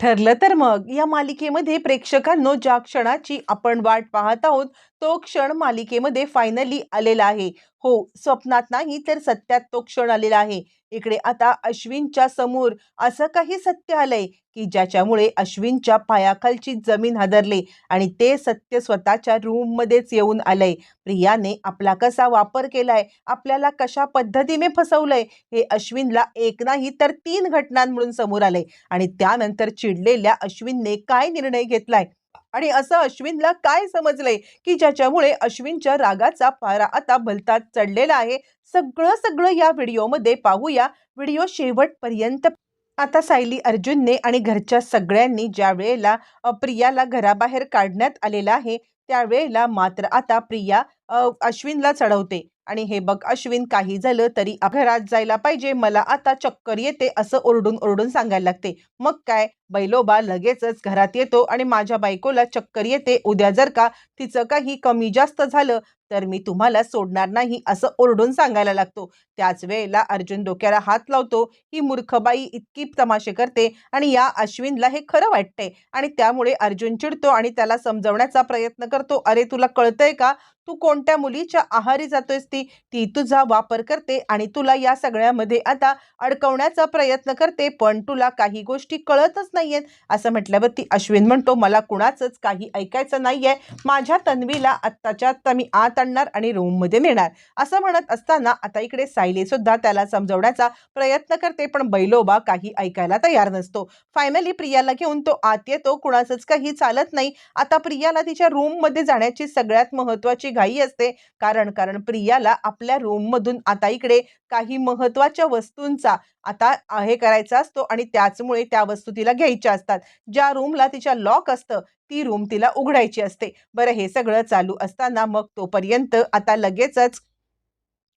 ठरलं तर मग. या मालिकेमध्ये प्रेक्षकांनो ज्या क्षणाची आपण वाट पाहत आहोत तो क्षण मालिकेमध्ये फायनली आलेला आहे. हो स्वप्नात नाही तर सत्यात तो क्षण आलेला आहे. इकडे आता अश्विनच्या समोर असं काही सत्य आलंय की ज्याच्यामुळे अश्विनच्या पायाखालची जमीन हादरली आणि ते सत्य स्वतःच्या रूममध्येच येऊन आलंय. प्रियाने आपला कसा वापर केलाय? आपल्याला कशा पद्धतीने फसवलंय? हे अश्विनला एक नाही तर तीन घटनांमधून समोर आलंय आणि त्यानंतर चिडलेल्या अश्विनने काय निर्णय घेतलाय? आणि असं अश्विनला काय समजलंय की ज्याच्यामुळे अश्विनच्या रागाचा पारा आता भलताच चढलेला आहे? सगळं सगळं या व्हिडिओमध्ये पाहूया. व्हिडिओ शेवटपर्यंत आता सायली अर्जुनने आणि घरच्या सगळ्यांनी ज्या वेळेला प्रियाला घराबाहेर काढण्यात आलेला आहे त्यावेळेला मात्र आता प्रिया अश्विनला चढवते. आणि हे बघ अश्विन काही झालं तरी घरात जायला पाहिजे. मला आता चक्कर येते असं ओरडून ओरडून सांगायला लागते. मग काय? बैलोबा लगेचच घरात येतो आणि माझ्या बायकोला चक्कर येते. उद्या जर का तिचं काही कमी जास्त झालं तर मी तुम्हाला सोडणार नाही असं ओरडून सांगायला लागतो. त्याच वेळेला अर्जुन डोक्याला हात लावतो. ही मूर्खबाई इतकी तमाशे करते आणि या अश्विनला हे खरं वाटतंय आणि त्यामुळे अर्जुन चिडतो आणि त्याला समजवण्याचा प्रयत्न करतो. अरे तुला कळतंय का? तू कोणत्या मुलीच्या आहारी जातोयस ती? ती तुझा वापर करते आणि तुला या सगळ्यामध्ये आता अडकवण्याचा प्रयत्न करते पण तुला काही गोष्टी कळतच नाहीयेत. असं म्हटल्यावरती अश्विन म्हणतो मला कुणाचंच काही ऐकायचं नाहीये. माझ्या तन्वीला आत्ताच्या आत्ता मी आत आणणार आणि रूममध्ये नेणार. असं म्हणत असताना आता इकडे सायली सुद्धा त्याला समजवण्याचा प्रयत्न करते पण बैलोबा काही ऐकायला तयार नसतो. फायनली प्रियाला घेऊन तो आत येतो. कुणाचंच काही चालत नाही. आता प्रियाला तिच्या रूममध्ये जाण्याची सगळ्यात महत्त्वाची घाई असते. कारण कारण प्रियाला आपल्या रूममधून आता इकडे काही महत्त्वाच्या वस्तूंचा आता हे करायचा असतो आणि त्याचमुळे त्या वस्तू तिला घ्यायच्या असतात. ज्या रूमला तिच्या लॉक असतं ती रूम तिला उघडायची असते. बरं हे सगळं चालू असताना मग तोपर्यंत आता लगेचच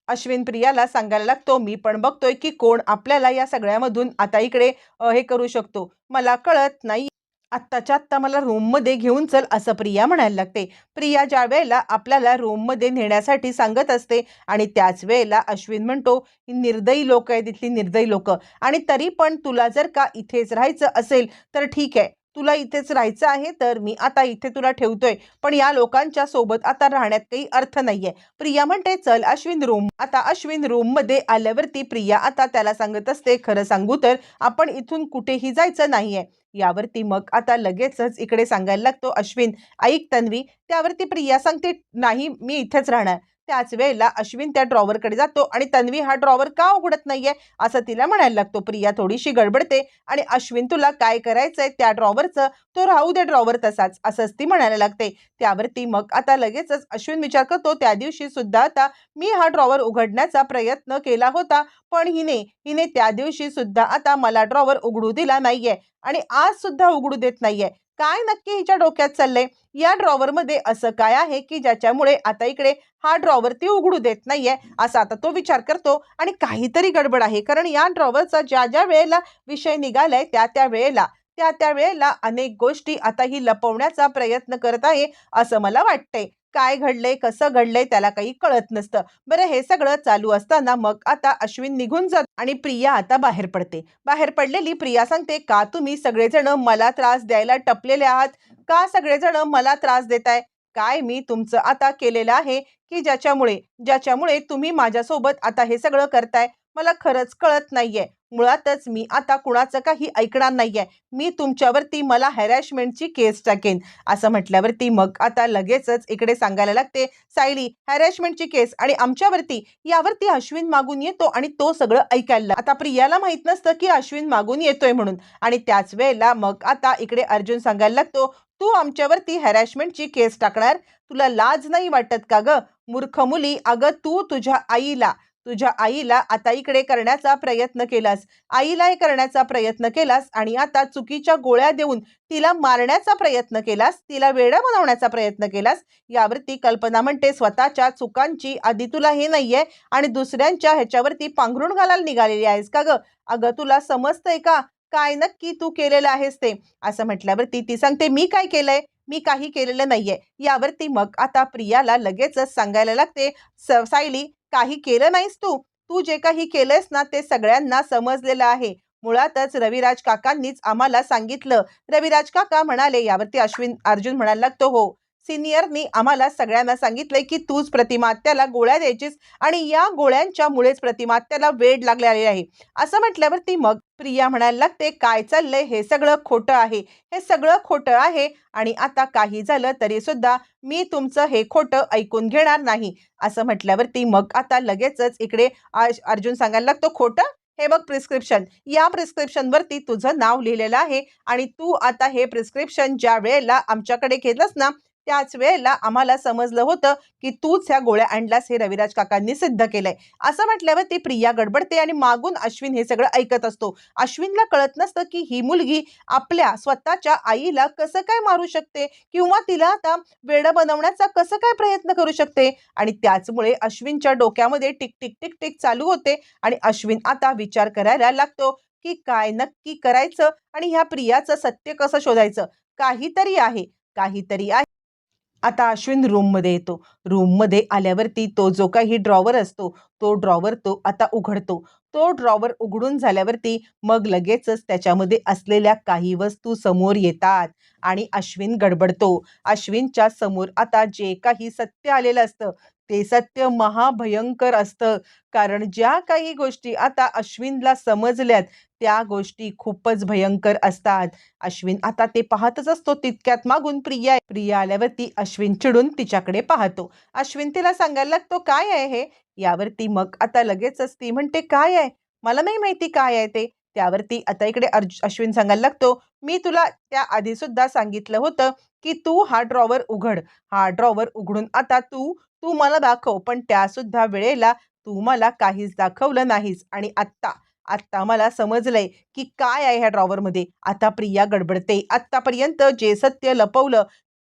अश्विन प्रियाला सांगायला लागतो मी पण बघतोय की कोण आपल्याला या सगळ्यामधून आता इकडे हे करू शकतो. मला कळत नाही आत्ताच्या आत्ता मला रूममध्ये घेऊन चल असं प्रिया म्हणायला लागते. प्रिया ज्या वेळेला आपल्याला रूममध्ये नेण्यासाठी सांगत असते आणि त्याच वेळेला अश्विन म्हणतो ही निर्दयी लोक आहे तिथली निर्दयी लोक. आणि तरी पण तुला जर का इथेच राहायचं असेल तर ठीक आहे. तुला इथेच राहायचं आहे तर मी आता इथे तुला ठेवतोय. पण या लोकांच्या सोबत आता राहण्यात काही अर्थ नाहीये. प्रिया म्हणते चल अश्विन रूम आता अश्विन रूममध्ये आल्यावरती प्रिया आता त्याला सांगत असते खरं सांगू तर आपण इथून कुठेही जायचं नाहीये. यावरती मग आता लगेचच इकडे सांगायला लागतो अश्विन ऐक तन्वी त्यावरती प्रिया सांगते नाही मी इथेच राहणार. त्याच वेळेला अश्विन त्या ड्रॉवरकडे जातो आणि तन्वी हा ड्रॉवर का उघडत नाहीये? असं तिला म्हणायला लागतो. प्रिया थोडीशी गडबडते आणि अश्विन तुला काय करायचंय त्या ड्रॉवरचं तो राहू दे ड्रॉवर तसाच असंच ती म्हणायला लागते. त्यावरती मग आता लगेचच अश्विन विचार करतो. त्या दिवशी सुद्धा आता मी हा ड्रॉवर उघडण्याचा प्रयत्न केला होता पण हिने हिने त्या दिवशी सुद्धा आता मला ड्रॉवर उघडू दिला नाहीये आणि आज सुद्धा उघडू देत नाहीये. काय नक्की हिच्या डोक्यात चाललंय? या ड्रॉवरमध्ये असं काय आहे की ज्याच्यामुळे आता इकडे हा ड्रॉवर ती उघडू देत नाहीये? असा आता तो विचार करतो आणि काहीतरी गडबड आहे. कारण या ड्रॉवरचा ज्या ज्या वेळेला विषय निघालाय त्या त्या वेळेला त्या त्या वेळेला अनेक गोष्टी आता ही लपवण्याचा प्रयत्न करत आहे असं मला वाटतंय. काय घडलंय कसं घडलंय त्याला काही कळत नसतं. बरं हे सगळं चालू असताना मग आता अश्विन निघून जात आणि प्रिया आता बाहेर पडते. बाहेर पडलेली प्रिया सांगते का तुम्ही सगळेजण मला त्रास द्यायला टपलेले आहात? का सगळेजण मला त्रास देताय? काय मी तुमचं आता केलेलं आहे की ज्याच्यामुळे ज्याच्यामुळे तुम्ही माझ्यासोबत आता हे सगळं करताय? मला खरंच कळत नाहीये. मुळातच मी आता कुणाचं काही ऐकणार नाहीये. मी तुमच्यावरती मला हॅरॅशमेंटची केस टाकेन. असं म्हटल्यावरती मग आता लगेचच इकडे सांगायला लागते सायली हॅरॅशमेंटची केस आणि आमच्यावरती यावरती अश्विन मागून येतो आणि तो सगळं ऐकायला. आता प्रियाला माहीत नसतं की अश्विन मागून येतोय म्हणून. आणि त्याच वेळेला मग आता इकडे अर्जुन सांगायला लागतो तू आमच्यावरती हॅरॅशमेंटची केस टाकणार? तुला लाज नाही वाटत का ग? मूर्ख मुली अगं तू तुझ्या आईला तुझ्या आईला आता इकडे करण्याचा प्रयत्न केलास. आईला हे करण्याचा प्रयत्न केलास आणि आता चुकीच्या गोळ्या देऊन तिला मारण्याचा प्रयत्न केलास तिला वेडा बनवण्याचा प्रयत्न केलास यावरती कल्पना म्हणते स्वतःच्या चुकांची आधी तुला हे नाहीये आणि दुसऱ्यांच्या ह्याच्यावरती पांघरून घालायला निघालेली आहेस का ग? अगं तुला समजतंय का? काय नक्की तू केलेलं आहेस ते? असं म्हटल्यावरती ती सांगते मी काय केलंय? मी काही केलेलं नाहीये. यावरती मग आता प्रियाला लगेचच सांगायला लागते सायली काही केलं नाहीस तू? तू जे काही केलंयस ना ते सगळ्यांना समजलेलं आहे. मुळातच रविराज काकांनीच आम्हाला सांगितलं. रविराज काका म्हणाले यावरती अश्विन अर्जुन म्हणायला लागतो हो सिनियरनी आम्हाला सगळ्यांना सांगितलंय की तूच प्रतिमात्याला गोळ्या द्यायचीस आणि या गोळ्यांच्या मुळेच प्रतिमात्याला वेड लागले आहे. असं म्हटल्यावरती मग प्रिया म्हणायला लागते काय चाललंय? हे सगळं खोटं आहे. हे सगळं खोटं आहे आणि आता काही झालं तरी सुद्धा मी तुमचं हे खोटं ऐकून घेणार नाही. असं म्हटल्यावरती मग आता लगेचच इकडे आज अर्जुन सांगायला लागतो खोटं? हे बघ प्रिस्क्रिप्शन या प्रिस्क्रिप्शनवरती तुझं नाव लिहिलेलं आहे आणि तू आता हे प्रिस्क्रिप्शन ज्या वेळेला आमच्याकडे घेतलंस ना त्याच वेळेला आम्हाला समजलं होतं की तूच ह्या गोळ्या आणलास हे रविराज काकांनी सिद्ध केलंय. असं म्हटल्यावर ती प्रिया गडबडते आणि मागून अश्विन हे सगळं ऐकत असतो. अश्विनला कळत नसतं की ही मुलगी आपल्या स्वतःच्या आईला कसं काय मारू शकते किंवा तिला आता वेडं बनवण्याचा कसं काय प्रयत्न करू शकते? आणि त्याचमुळे अश्विनच्या डोक्यामध्ये टिक टिक टिक टिक चालू होते आणि अश्विन आता विचार करायला लागतो की काय नक्की करायचं आणि ह्या प्रियाचं सत्य कसं शोधायचं? काहीतरी आहे काहीतरी आहे. आता अश्विन रूममध्ये येतो. रूममध्ये आल्यावरती तो जो काही ड्रॉवर असतो तो ड्रॉवर तो आता उघडतो. तो ड्रॉवर उघडून झाल्यावरती मग लगेचच त्याच्यामध्ये असलेल्या काही वस्तू समोर येतात आणि अश्विन गडबडतो. अश्विनच्या समोर आता जे काही सत्य आलेलं असतं ते सत्य महाभयंकर असतं. कारण ज्या काही गोष्टी आता अश्विनला समजल्यात त्या गोष्टी खूपच भयंकर असतात. अश्विन आता ते पाहतच असतो तितक्यात मागून प्रिया प्रिया आल्यावरती अश्विन चिडून तिच्याकडे पाहतो. अश्विन तिला सांगायला लागतो काय आहे हे? यावरती मग आता लगेचच ती म्हणते काय आहे? मला नाही माहिती काय आहे ते. त्यावरती आता इकडे अर्ज अश्विन सांगायला लागतो मी तुला त्या आधी सुद्धा सांगितलं होतं की तू हा ड्रॉवर उघड. हा ड्रॉवर उघडून आता तू तू मला दाखव पण त्यासुद्धा वेळेला तू मला काहीच दाखवलं नाहीस. आणि आत्ता आत्ता मला समजलंय की काय आहे ह्या ड्रॉवरमध्ये. आता प्रिया गडबडते. आत्तापर्यंत जे सत्य लपवलं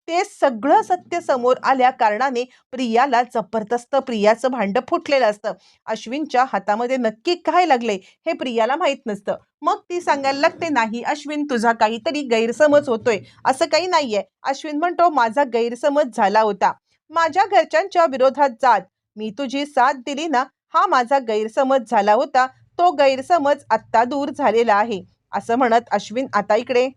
ते सगळं सत्य समोर आल्या कारणाने प्रियाला जबरदस्त प्रियाचं भांड फुटलेलं असतं. अश्विनच्या हातामध्ये नक्की काय लागले हे प्रियाला माहीत नसतं. मग ती सांगायला लागते नाही अश्विन तुझा काहीतरी गैरसमज होतोय. असं काही नाहीये. अश्विन म्हणतो माझा गैरसमज झाला होता. माझ्या घरच्यांच्या विरोधात जात. मी तुझी साथ दिली ना हा माझा गैरसमज झाला होता. तो गैरसमज आत्ता दूर झालेला आहे. असं म्हणत अश्विन आता इकडे.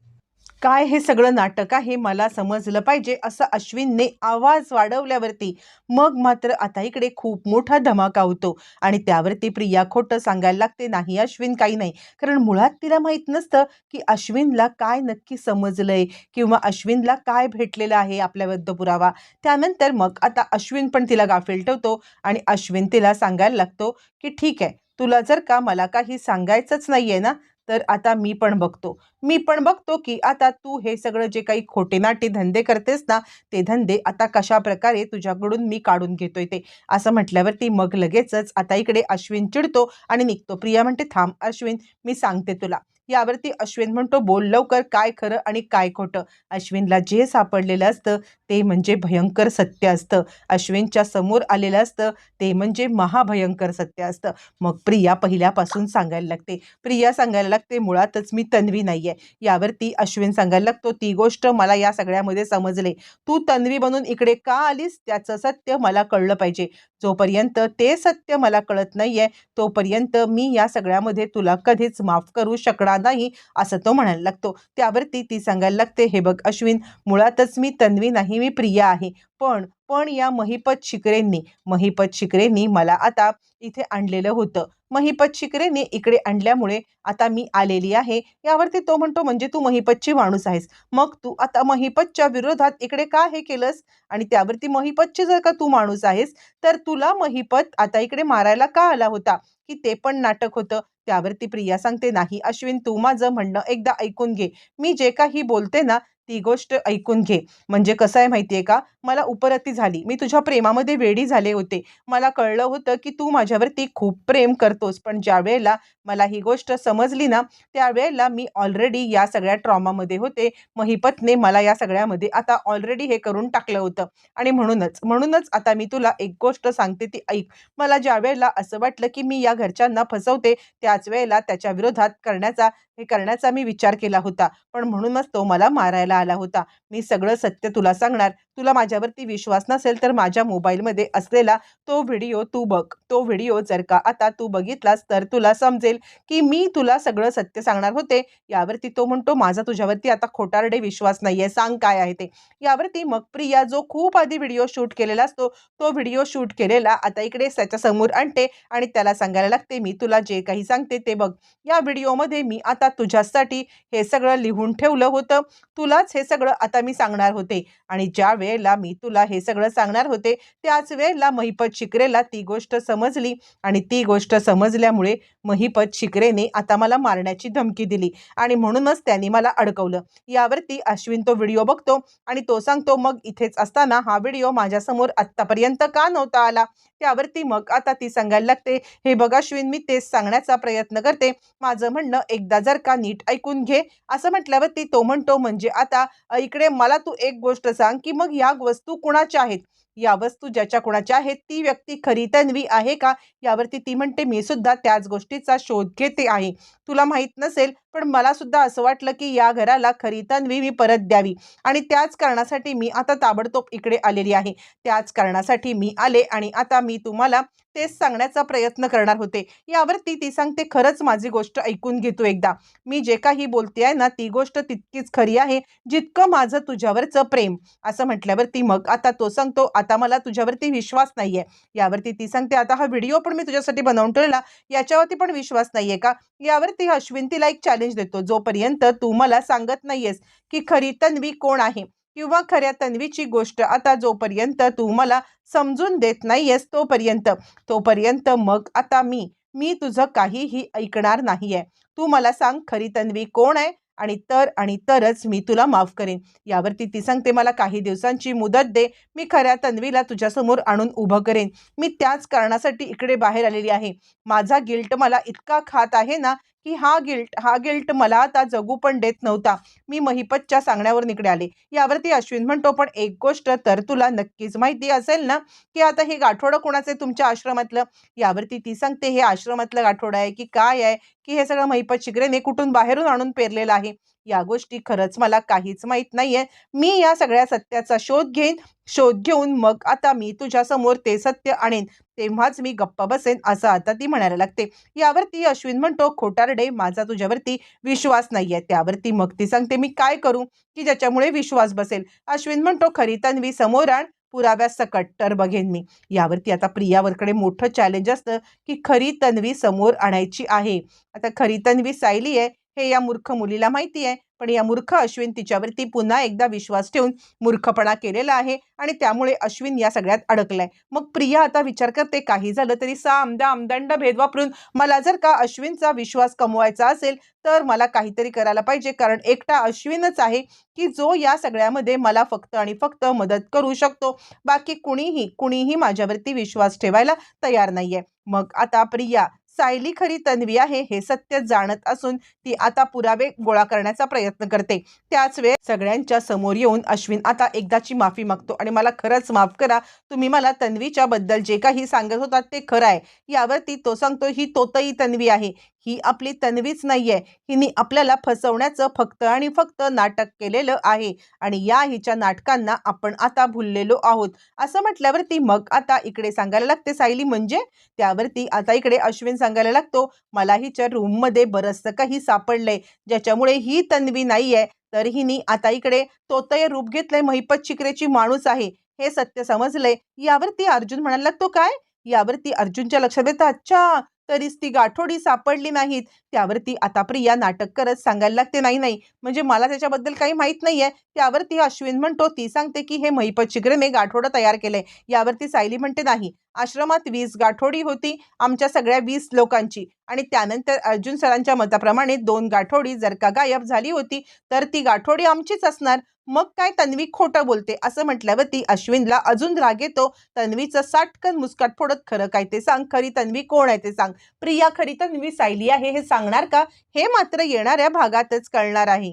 काय हे सगळं नाटक आहे मला समजलं पाहिजे असं अश्विनने आवाज वाढवल्यावरती मग मात्र आता इकडे खूप मोठा धमाका होतो. आणि त्यावरती प्रिया खोटं सांगायला लागते नाही अश्विन काही नाही. कारण मुळात तिला माहीत नसतं की अश्विनला काय नक्की समजलंय किंवा अश्विनला काय भेटलेलं आहे आपल्याबद्दल पुरावा त्यानंतर मग आता अश्विन पण तिला गाफील ठेवतो आणि अश्विन तिला सांगायला लागतो की ठीक आहे तुला जर का मला काही सांगायचंच नाही आहे ना तर आता मी पण बघतो. मी पण बघतो की आता तू हे सगळं जे काही खोटे नाटे धंदे करतेस ना ते धंदे आता कशा प्रकारे तुझ्याकडून मी काढून घेतोय ते. असं म्हटल्यावरती मग लगेचच आता इकडे अश्विन चिडतो आणि निघतो. प्रिया म्हणते थांब अश्विन मी सांगते तुला. यावरती अश्विन म्हणतो बोल लवकर काय खरं आणि काय खोटं. अश्विनला जे सापडलेलं असतं ते म्हणजे भयंकर सत्य असतं. अश्विनच्या समोर आलेलं असतं ते म्हणजे महाभयंकर सत्य असतं. मग प्रिया पहिल्यापासून सांगायला लागते. प्रिया सांगायला लागते मुळातच मी तन्वी नाही आहे यावरती अश्विन सांगायला लागतो ती गोष्ट मला या सगळ्यामध्ये समजले. तू तन्वी बनून इकडे का आलीस? त्याचं सत्य मला कळलं पाहिजे. जोपर्यंत ते सत्य मला कळत नाही आहे तोपर्यंत मी या सगळ्यामध्ये तुला कधीच माफ करू शकणार नाही असं तो म्हणायला लागतो. त्यावरती ती सांगायला लागते हे बघ अश्विन मुळातच मी तन्वी नाही मी प्रिया आहे. पण पण या महिपत शिकरेंनी महिपत शिकरेंनी मला आता इथे आणलेलं होतं. महिपत शिकरेने इकडे आणल्यामुळे आता मी आलेली आहे. यावरती तो म्हणतो म्हणजे तू महिपतची माणूस आहेस. मग तू आता महिपतच्या विरोधात इकडे का हे केलंस? आणि त्यावरती महिपतची जर का तू माणूस आहेस तर तुला महिपत आता इकडे मारायला का आला होता? की ते पण नाटक होतं. त्यावरती प्रिया सांगते नाही अश्विन तू माझं म्हणणं एकदा ऐकून घे. मी जे काही बोलते ना ती गोष्ट ऐकून घे. म्हणजे कसं आहे माहिती आहे का? मला उपरती झाली. मी तुझ्या प्रेमामध्ये वेडी झाले होते. मला कळलं होतं की तू माझ्यावरती खूप प्रेम करतोस. पण ज्या वेळेला मला ही गोष्ट समजली ना त्यावेळेला मी ऑलरेडी या सगळ्या ट्रॉमामध्ये होते. महिपतने मला या सगळ्यामध्ये आता ऑलरेडी हे करून टाकलं होतं. आणि म्हणूनच म्हणूनच आता मी तुला एक गोष्ट सांगते ती ऐक. मला ज्या वेळेला असं वाटलं की मी या घरच्यांना फसवते त्याच वेळेला त्याच्या विरोधात करण्याचा हे करण्याचा मी विचार केला होता. पण म्हणूनच तो मला मारायला आला होता. मी सगळं सत्य तुला सांगणार. तुला माझ्यावरती विश्वास नसेल तर माझ्या मोबाईलमध्ये असलेला तो व्हिडिओ तू बघ. तो व्हिडिओ जर का आता तू बघितलास तर तुला समजेल की मी तुला सगळं सत्य सांगणार होते. यावरती तो म्हणतो माझा तुझ्यावरती आता खोटारडे विश्वास नाहीये. सांग काय आहे ते. यावरती मग प्रिया जो खूप आधी व्हिडिओ शूट केलेला असतो तो व्हिडिओ शूट केलेला आता इकडे त्याच्यासमोर आणते आणि त्याला सांगायला लागते मी तुला जे काही सांगते ते बघ. या व्हिडिओमध्ये मी आता तुझ्यासाठी हे सगळं लिहून ठेवलं होतं. तुलाच हे सगळं आता मी सांगणार होते. आणि ज्यावेळेस वेळेला मी तुला हे सगळं सांगणार होते. त्याच वेळेला महिपत शिकरेला ती गोष्ट समजली आणि ती गोष्ट समजल्यामुळे महिपत शिकरेने आता मला मारण्याची धमकी दिली आणि म्हणूनच त्यांनी मला अडकवलं. यावरती अश्विन तो व्हिडिओ बघतो आणि तो सांगतो मग इथेच असताना हा व्हिडिओ माझ्यासमोर आत्तापर्यंत का नव्हता आला? त्यावरती मग आता ती सांगायला लागते हे बघ अश्विन मी तेच सांगण्याचा प्रयत्न करते. माझं म्हणणं एकदा जर का नीट ऐकून घे. असं म्हटल्यावरती तो म्हणतो म्हणजे आता इकडे मला तू एक गोष्ट सांग की मग या वस्तू कुणाच्या आहेत? या वस्तू ज्याच्या कुणाच्या आहेत? ती व्यक्ती खरी तन्वी आहे का? यावरती ती म्हणते मी सुद्धा त्याच गोष्टीचा शोध घेते आहे. तुला माहीत नसेल पण मला सुद्धा असं वाटलं की या घराला खरी तन्वी मी परत द्यावी. आणि त्याच कारणासाठी मी आता ताबडतोब इकडे आलेली आहे. त्याच कारणासाठी मी आले आणि आता मी तुम्हाला तेच सांगण्याचा प्रयत्न करणार होते. यावरती ती सांगते खरंच माझी गोष्ट ऐकून घेतो एकदा. मी जे काही बोलते आहे ना ती गोष्ट तितकीच खरी आहे जितकं माझं तुझ्यावरचं प्रेम. असं म्हटल्यावरती मग आता तो सांगतो आता मला तुझ्यावरती विश्वास नाही आहे यावरती ती सांगते आता हा व्हिडिओ पण मी तुझ्यासाठी बनवून ठेवलेला याच्यावरती पण विश्वास नाही आहे का? यावरती अश्विन तिला एक चॅलेंज देतो. जोपर्यंत तू मला सांगत नाहीयेस की खरी तन्वी कोण आहे किंवा खऱ्या तन्वीची गोष्ट आता जोपर्यंत तू मला समजून देत नाहीयेस तोपर्यंत तोपर्यंत मग आता मी मी तुझं काहीही ऐकणार नाहीये. तू मला सांग खरी तन्वी कोण आहे आणि तर आणि तरच मी तुला माफ करेन. यावरती ती सांगते मला काही दिवसांची मुदत दे. मी खऱ्या तन्वीला तुझ्यासमोर आणून उभं करेन. मी त्याच कारणासाठी इकडे बाहेर आलेली आहे. माझा गिल्ट मला इतका खात आहे ना की हा गिल्ट हा गिल्ट मला आता जगू पण देत नव्हता. मी महिपतच्या सांगण्यावर निकडे आले. यावरती अश्विन म्हणतो पण एक गोष्ट तर तुला नक्कीच माहिती असेल ना की आता हे गाठोडं कोणाचं आहे तुमच्या आश्रमातलं? यावरती ती सांगते हे आश्रमातलं गाठोडं आहे की काय आहे? की हे सगळं महिपत शिगरेने कुठून बाहेरून आणून पेरलेलं आहे? या गोष्टी खरंच मला काहीच माहीत नाहीये. मी या सगळ्या सत्याचा शोध घेईन. शोध घेऊन मग आता मी तुझ्यासमोर ते सत्य आणेन. तेव्हाच मी गप्प बसेन असं आता ती म्हणायला लागते. यावरती अश्विन म्हणतो खोटारडे माझा तुझ्यावरती विश्वास नाहीये. त्यावरती मग ती सांगते मी काय करू? की ज्याच्यामुळे विश्वास बसेल. अश्विन म्हणतो खरी तन्वी समोर आण. पुराव्यासकट तर बघेन मी. यावरती आता प्रियावरकडे मोठं चॅलेंज असतं की खरी तन्वी समोर आणायची आहे. आता खरी तन्वी सायली आहे हे या मूर्ख मुलीला माहिती आहे. पण या मूर्ख अश्विन तिच्यावरती पुन्हा एकदा विश्वास ठेवून मूर्खपणा केलेला आहे आणि त्यामुळे अश्विन या सगळ्यात अडकलाय. मग प्रिया आता विचार करते काही झालं तरी सा आमदा आमदंड भेद वापरून मला जर का अश्विनचा विश्वास कमवायचा असेल तर मला काहीतरी करायला पाहिजे. कारण एकटा अश्विनच आहे की जो या सगळ्यामध्ये मला फक्त आणि फक्त मदत करू शकतो. बाकी कुणीही कुणीही माझ्यावरती विश्वास ठेवायला तयार नाहीये. मग आता प्रिया सायली खरी तन्वी आहे हे सत्य जाणत असून ती आता पुरावे गोळा करण्याचा प्रयत्न करते. त्याच वेळ सगळ्यांच्या समोर येऊन अश्विन आता एकदाची माफी मागतो आणि मला खरंच माफ करा. तुम्ही मला तन्वीच्या बद्दल जे काही सांगत होतात ते खरं आहे. यावरती तो सांगतो ही तोतई तन्वी आहे. ही आपली तन्वीच नाहीये. हिने आपल्याला फसवण्याचं फक्त आणि फक्त नाटक केलेलं आहे. आणि या हिच्या नाटकांना आपण आता भुललेलो आहोत. असं म्हटल्यावरती मग आता इकडे सांगायला लागते सायली म्हणजे? त्यावरती आता इकडे अश्विन सांगायला लागतो मला हिच्या रूममध्ये बरंचसं काही सापडलंय. ज्याच्यामुळे ही तन्वी नाहीये. तर हिनी आता इकडे तोतय रूप घेतलंय महिपत शिकरेची माणूस आहे. हे सत्य समजलंय. यावरती अर्जुन म्हणायला लागतो काय? यावरती अर्जुनच्या लक्षात येतं अच्छा तरीच ती गाठोडी सापडली नाहीत. त्यावरती आता प्रिया नाटक करत सांगायला लागते नाही नाही म्हणजे मला त्याच्याबद्दल काही माहीत नाहीये. त्यावरती अश्विन म्हणतो ती सांगते की हे महिपत शिगरेने गाठोडं तयार केलंय. यावरती सायली म्हणते नाही आश्रमात वीस गाठोडी होती आमच्या सगळ्या वीस लोकांची. आणि त्यानंतर अर्जुन सरांच्या मताप्रमाणे दोन गाठोडी जर का गायब झाली होती तर ती गाठोडी आमचीच असणार. मग काय तन्वी खोटं बोलते असं म्हटल्यावरती अश्विनला अजून राग येतो. तन्वीचं साटकन मुस्काट फोडत खरं काय ते सांग खरी तन्वी कोण आहे ते सांग. प्रिया खरी तन्वी सायली आहे हे सांगणार का? हे मात्र येणाऱ्या भागातच कळणार आहे.